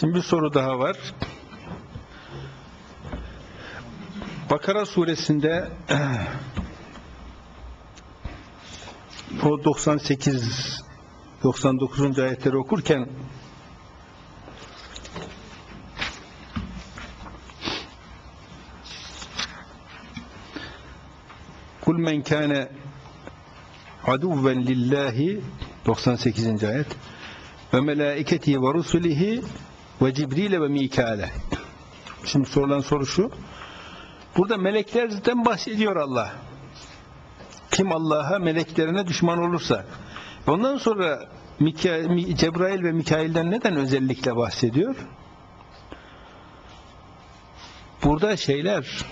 Şimdi bir soru daha var. Bakara suresinde o 98 99. ayetleri okurken Kul men kâne aduven lillahi 98. ayet ve melaiketi ve rusulihi ve Cibril'e ve Mikale. Şimdi sorulan soru şu. Burada meleklerden bahsediyor Allah. Kim Allah'a meleklerine düşman olursa. Ondan sonra Mika, Mi- Cebrail ve Mikail'den neden özellikle bahsediyor? Burada şeyler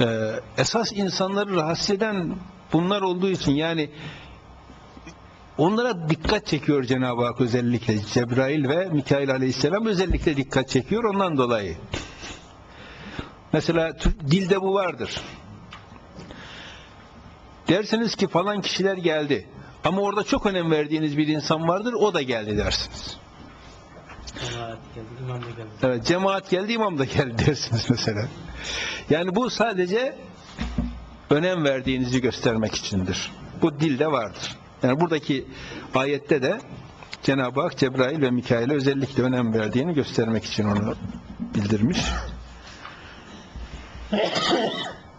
e, esas insanları rahatsız eden bunlar olduğu için yani Onlara dikkat çekiyor Cenab-ı Hak özellikle. Cebrail ve Mikail aleyhisselam özellikle dikkat çekiyor ondan dolayı. Mesela dilde bu vardır. Dersiniz ki falan kişiler geldi. Ama orada çok önem verdiğiniz bir insan vardır, o da geldi dersiniz. Cemaat geldi, imam da geldi. Evet, cemaat geldi, imam da geldi dersiniz mesela. Yani bu sadece önem verdiğinizi göstermek içindir. Bu dilde vardır. Yani buradaki ayette de Cenab-ı Hak Cebrail ve Mikail'e özellikle önem verdiğini göstermek için onu bildirmiş.